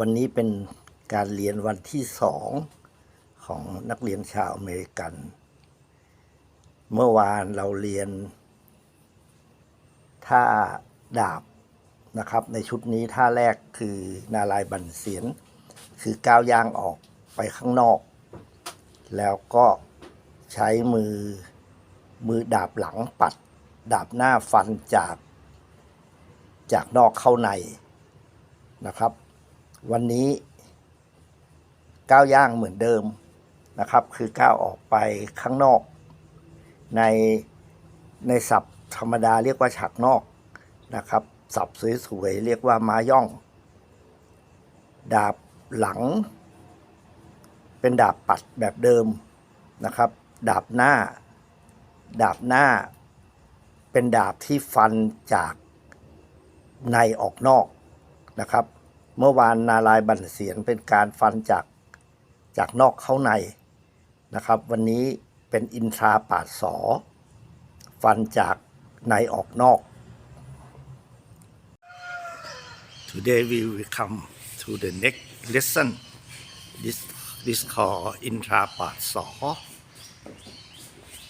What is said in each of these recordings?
วันนี้เป็นการเรียนวันที่สองของนักเรียนชาวอเมริกัน เมื่อวานเราเรียนท่าดาบนะครับ ในชุดนี้ท่าแรกคือนาลายบันเสียน คือก้าวย่างออกไปข้างนอก แล้วก็ใช้มือมือดาบหลังปัด ดาบหน้าฟันจาก จากนอกเข้าในนะครับ วันนี้ก้าวย่างเหมือนเดิมนะครับ คือก้าวออกไปข้างนอก ในในศัพท์ธรรมดาเรียกว่าฉากนอกนะครับ ศัพท์สวยๆเรียกว่าม้าย่อง ดาบหลัง เป็นดาบปัดแบบเดิมนะครับ ดาบหน้า ดาบหน้า เป็นดาบที่ฟันจากในออกนอกนะครับ เมื่อวานนารายบันเสียนเป็นการฟันจากจากนอกเข้าในนะครับ วันนี้เป็นอินทราปาดสอ ฟันจากในออกนอก Today we will come to the next lesson this this called intra p a d s a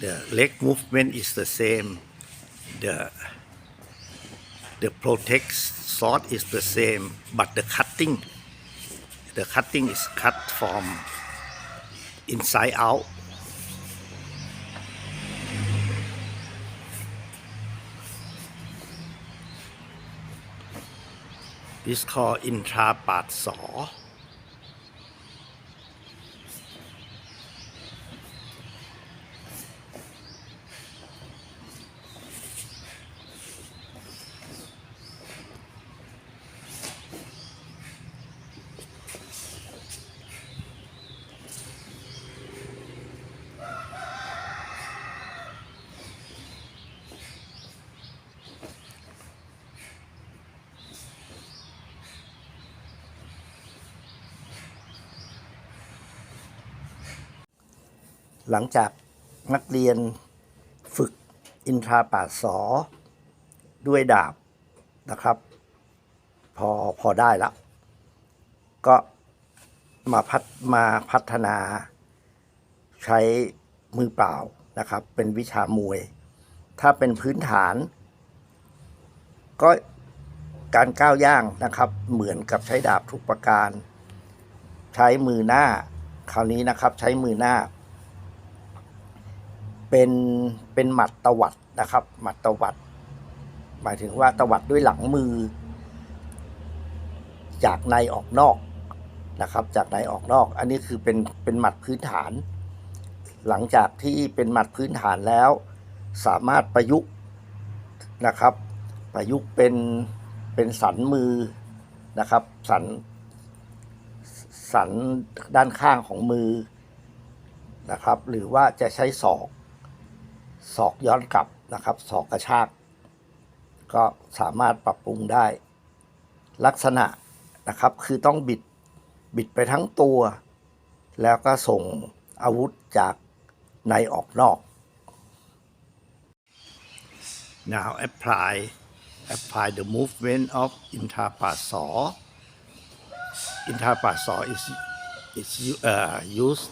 the leg movement is the same the the protects sword is the same but the cutting the cutting is cut from inside out. This is called intra p หลังจากนักเรียนฝึกอินทราปาสอ ด้วยดาบนะครับ พอพอได้แล้วก็มาพัฒมาพัฒนาใช้มือเปล่านะครับ เป็นวิชามวย ถ้าเป็นพื้นฐาน ก็การก้าวย่างนะครับ เหมือนกับใช้ดาบทุกประการ ใช้มือหน้า คราวนี้นะครับ ใช้มือหน้า เป็นเป็นหมัดตวัดนะครับ หมัดตวัด หมายถึงว่าตวัดด้วยหลังมือ จากในออกนอกนะครับ จากในออกนอก อันนี้คือเป็นเป็นหมัดพื้นฐาน หลังจากที่เป็นหมัดพื้นฐานแล้ว สามารถประยุกต์นะครับ ประยุกต์เป็นเป็นสันมือนะครับ สันสันด้านข้างของมือนะครับ หรือว่าจะใช้ศอก ศอกย้อนกลับนะครับศอกกระชาก ก็สามารถปรับปรุงได้ ลักษณะนะครับคือต้องบิดบิดไปทั้งตัว แล้วก็ส่งอาวุธจากในออกนอก now apply apply the movement of intrapasaw intrapasaw is is uh, use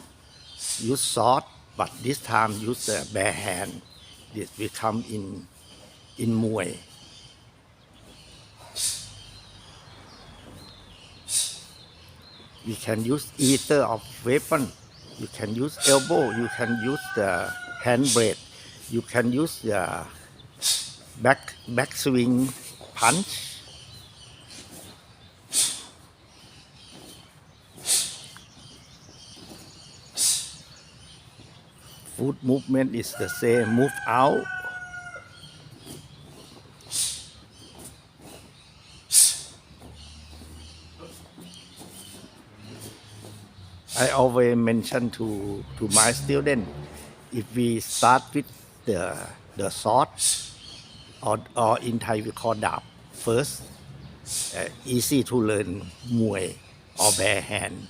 use sword but this time use the bare hand. This will come in in Muay. You can use either of weapon. You can use elbow. You can use the hand blade. You can use the back back swing punch foot movement is the same. Move out. I always mention to to my student if we start with the the sword or or in Thai we call dab first uh, easy to learn Muay or bare hand